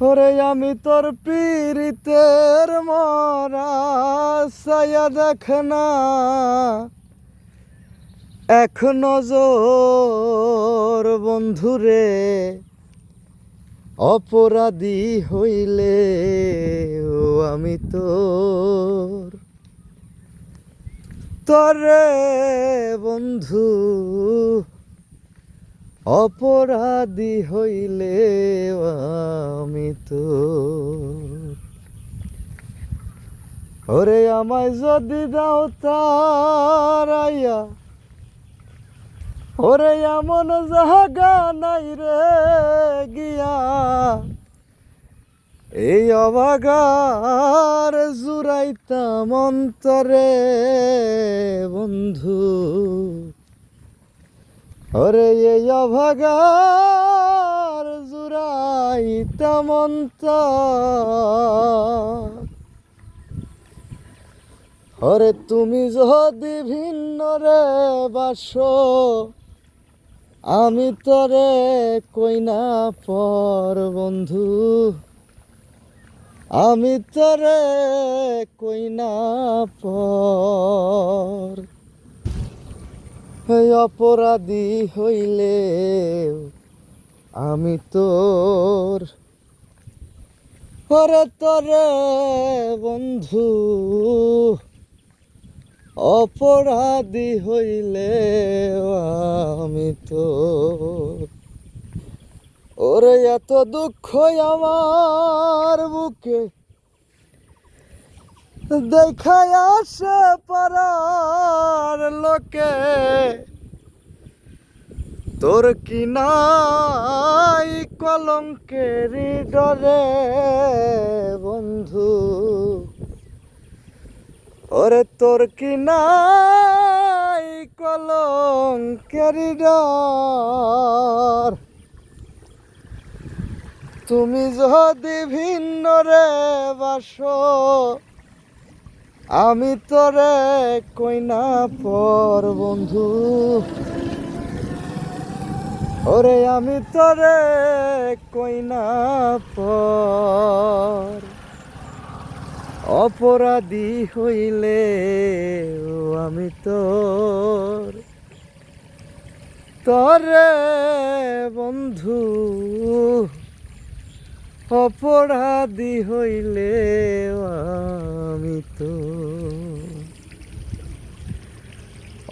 ওরে আমি তোর পীড়িতের মরা সায়া দেখ না। এক নজর বন্ধুরে অপরাধী হইলে ও আমি তোর। তরে বন্ধু অপরাধী হইলে আমি তো। ওরে আমায় যদি দাও তারাইয়া, ওরে এমন জাহাগা নাই রে গিয়া। এই অবাগার জুরাইতাম অন্তরে বন্ধু। ওরে এই অভাগার জুরাইতাম অন্তর ওরে তুমি যদি ভিন্ন রে বাসো, আমি তরে কইনা পর বন্ধু। আমি তরে কইনা পর। অপরাধী হইলে আমি তোর ওরে তরে বন্ধু। অপরাধী হইলে আমি তোর। ওরে এত দুঃখ আমার বুকে দেখায় আসে লোকে। তোর কি নাই কলঙ্কের ডরে বন্ধু? ওরে তোর কি নাই কলঙ্কের ডর? তুমি যদি ভিন্ন রে বাসো আমি তোরে কইনা পর বন্ধু? ওরে আমি তোরে কইনা পর? অপরাধী হইলে আমি তোর। তরে বন্ধু অপরাধী হইলে আমি তো।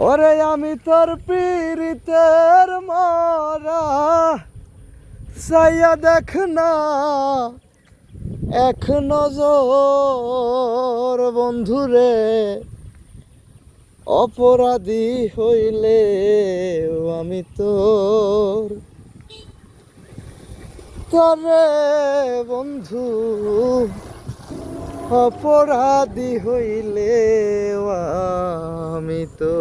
ওরে আমি তোর পীড়িতের মারা সাইয়া দেখ না, এক নজর বন্ধুরে, অপরাধী হইলে আমি তোর তরে বন্ধু অপরাধী হইলে আমি তো